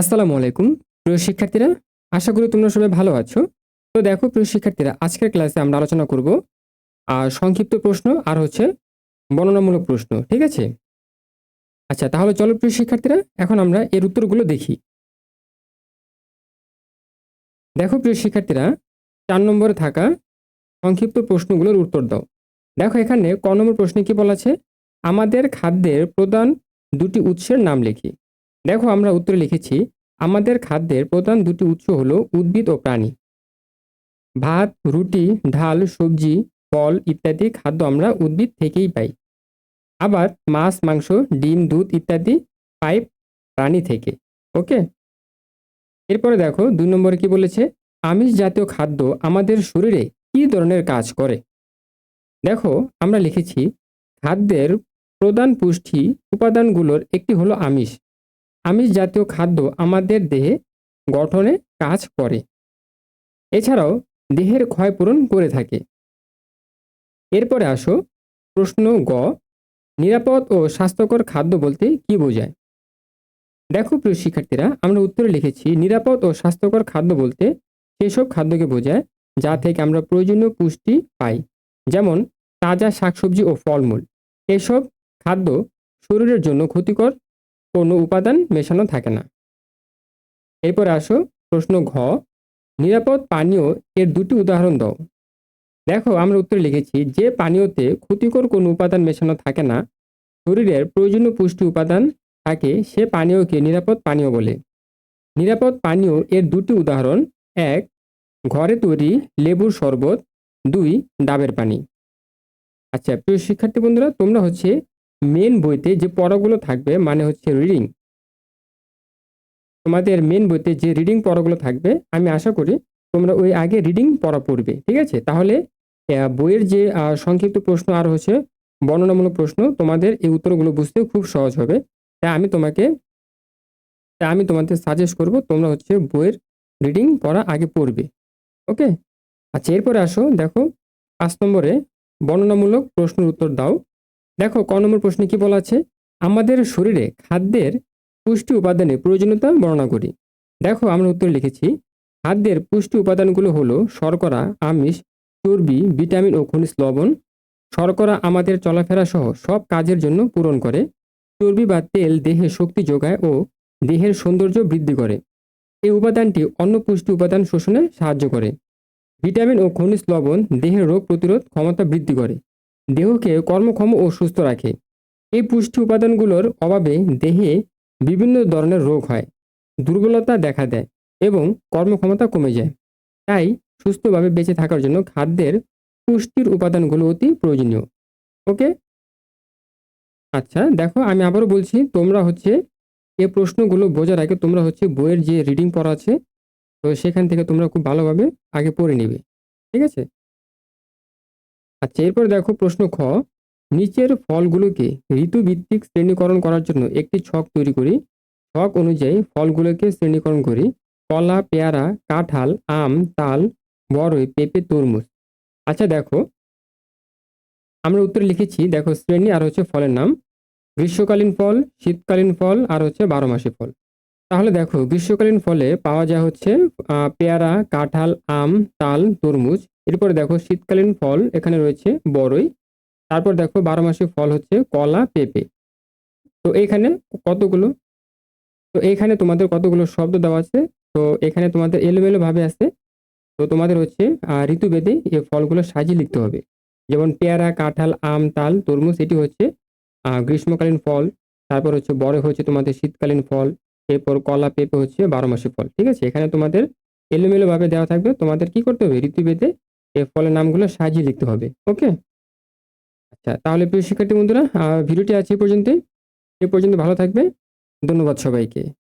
আসসালামু আলাইকুম। প্রিয় শিক্ষার্থীরা, আশা করি তোমরা সবাই ভালো আছো। তো দেখো, প্রিয় শিক্ষার্থীরা, আজকের ক্লাসে আমরা আলোচনা করব আর সংক্ষিপ্ত প্রশ্ন আর হচ্ছে বর্ণনামূলক প্রশ্ন, ঠিক আছে? আচ্ছা তাহলে চলো প্রিয় শিক্ষার্থীরা, এখন আমরা এর উত্তরগুলো দেখি। দেখো, প্রিয় শিক্ষার্থীরা, চার নম্বরে থাকা সংক্ষিপ্ত প্রশ্নগুলোর উত্তর দাও। দেখো, এখানে ক নম্বর প্রশ্নে কি বলা আছে? আমাদের খাদ্যের প্রধান দুটি উৎসের নাম লিখি। দেখো আমরা উত্তরে লিখেছি, আমাদের খাদ্যের প্রধান দুটি উৎস হলো উদ্ভিদ ও প্রাণী। ভাত, রুটি ডাল সবজি, ফল ইত্যাদি খাদ্য আমরা উদ্ভিদ থেকেই পাই। আবার মাছ, মাংস, ডিম, দুধ ইত্যাদি পাই প্রাণী থেকে ওকে এরপরে দেখো, দুই নম্বরে কি বলেছে? আমিষ জাতীয় খাদ্য আমাদের শরীরে কি ধরনের কাজ করে? দেখো, আমরা লিখেছি, খাদ্যের প্রধান পুষ্টি উপাদানগুলোর একটি হলো আমিষ। আমিষ জাতীয় খাদ্য আমাদের দেহে গঠনে কাজ করে। এছাড়াও দেহের ক্ষয়পূরণ করে থাকে। এরপরে আসো, প্রশ্ন গ, নিরাপদ ও স্বাস্থ্যকর খাদ্য বলতে কি বোঝায়? দেখো প্রিয় শিক্ষার্থীরা, আমরা উত্তরে লিখেছি, নিরাপদ ও স্বাস্থ্যকর খাদ্য বলতে সেসব খাদ্যকে বোঝায় যা থেকে আমরা প্রয়োজনীয় পুষ্টি পাই। যেমন, তাজা শাকসবজি ও ফলমূল। এসব খাদ্য শরীরের জন্য ক্ষতিকর কোনো উপাদান মেশানো থাকে না। এরপর আসো প্রশ্ন ঘ, নিরাপদ পানীয় এর দুটি উদাহরণ দাও। দেখো আমরা উত্তরে লিখেছি, যে পানীয়তে ক্ষতিকর কোনো উপাদান মেশানো থাকে না, শরীরের প্রয়োজনীয় পুষ্টি উপাদান থাকে, সে পানীয়কে নিরাপদ পানীয় বলে। নিরাপদ পানীয় এর দুটি উদাহরণ, এক, ঘরে তৈরি লেবুর শরবত, দুই, ডাবের পানি। আচ্ছা প্রিয় শিক্ষার্থী বন্ধুরা, তোমরা হচ্ছে মেন বইতে যে পড়াগুলো থাকবে মানে হচ্ছে রিডিং তোমাদের মেন বইতে যে রিডিং পড়াগুলো থাকবে, আমি আশা করি তোমরা ওই আগে রিডিং পড়া পড়বে, ঠিক আছে? তাহলে বইয়ের যে সংক্ষিপ্ত প্রশ্ন আর হচ্ছে বর্ণনামূলক প্রশ্ন, তোমাদের এই উত্তরগুলো বুঝতে খুব সহজ হবে। তাই আমি তোমাকে তাই আমি তোমাদের সাজেস্ট করব তোমরা হচ্ছে বইয়ের রিডিং পড়া আগে পড়বে, ওকে? আচ্ছা এরপরে আসো, দেখো, পাঁচ নম্বরে বর্ণনামূলক প্রশ্নের উত্তর দাও। দেখো, ক নম্বর প্রশ্নে কি বলা আছে? আমাদের শরীরে খাদ্যের পুষ্টি উপাদানের প্রয়োজনীয়তা বর্ণনা করি। দেখো, আমরা উত্তর লিখেছি, খাদ্যের পুষ্টি উপাদানগুলো হলো শর্করা, আমিষ, চর্বি, ভিটামিন ও খনিজ লবণ। শর্করা আমাদের চলাফেরা সহ সব কাজের জন্য পূরণ করে। চর্বি বা তেল দেহে শক্তি যোগায় ও দেহের সৌন্দর্য বৃদ্ধি করে। এই উপাদানটি অন্য পুষ্টি উপাদান শোষণে সাহায্য করে। ভিটামিন ও খনিজ লবণ দেহের রোগ প্রতিরোধ ক্ষমতা বৃদ্ধি করে। দেহকে কর্মক্ষম ও সুস্থ রাখে। এই পুষ্টি উপাদানগুলোর অভাবে দেহে বিভিন্ন ধরনের রোগ হয়, দুর্বলতা দেখা দেয় এবং কর্মক্ষমতা কমে যায়। তাই সুস্থভাবে বেঁচে থাকার জন্য খাদ্যের পুষ্টির উপাদানগুলো অতি প্রয়োজনীয়। ওকে? আচ্ছা দেখো, আমি আবারও বলছি, তোমরা হচ্ছে এ প্রশ্নগুলো বোঝার আগে তোমরা হচ্ছে বইয়ের যে রিডিং পড়া আছে, তো সেখান থেকে তোমরা খুব ভালোভাবে আগে পড়ে নিবে। ঠিক আছে? আচ্ছা এরপর দেখো প্রশ্ন খ। নিচের ফলগুলোকে ঋতুভিত্তিক শ্রেণীকরণ করার জন্য একটি ছক তৈরি করি। ছক অনুযায়ী ফলগুলোকে শ্রেণীকরণ করি। কলা, পেয়ারা, কাঁঠাল, আম, তাল বড়ই পেঁপে, তরমুজ। আচ্ছা দেখো। আমরা উত্তরে লিখেছি, দেখো, শ্রেণি আর হচ্ছে ফলের নাম। গ্রীষ্মকালীন ফল, শীতকালীন ফল আর হচ্ছে বারো মাসি ফল। তাহলে দেখো, গ্রীষ্মকালীন ফলে পাওয়া যায় হচ্ছে পেয়ারা, কাঁঠাল, আম, তাল, তরমুজ। এরপরে দেখো শীতকালীন ফল এখানে রয়েছে বড়ই তারপর দেখো বারো মাসি ফল হচ্ছে কলা, পেঁপে। তো এখানে কতগুলো? তো এখানে তোমাদের কতগুলো শব্দ দেওয়া আছে? তো এখানে তোমাদের এলোমেলো ভাবে আছে। তো তোমাদের হচ্ছে ঋতুভেদে এই ফলগুলো সাজিয়ে লিখতে হবে। যেমন পেয়ারা, কাঁঠাল, আম, তাল, তরমুজ, এটি হচ্ছে গ্রীষ্মকালীন ফল। তারপর হচ্ছে বড় হচ্ছে তোমাদের শীতকালীন ফল। এরপর কলা, পেঁপে হচ্ছে বারো মাসি ফল। ঠিক আছে? এখানে তোমাদের এলোমেলোভাবে দেওয়া থাকবে। তোমাদের কি করতে হবে? ঋতুভেদে এই ফলের নামগুলো সাজিয়ে লিখতে হবে, ওকে? আচ্ছা তাহলে প্রিয় শিক্ষার্থী বন্ধুরা ভিডিওটি আছে এ পর্যন্তই। এ পর্যন্ত ভালো থাকবে। ধন্যবাদ সবাইকে।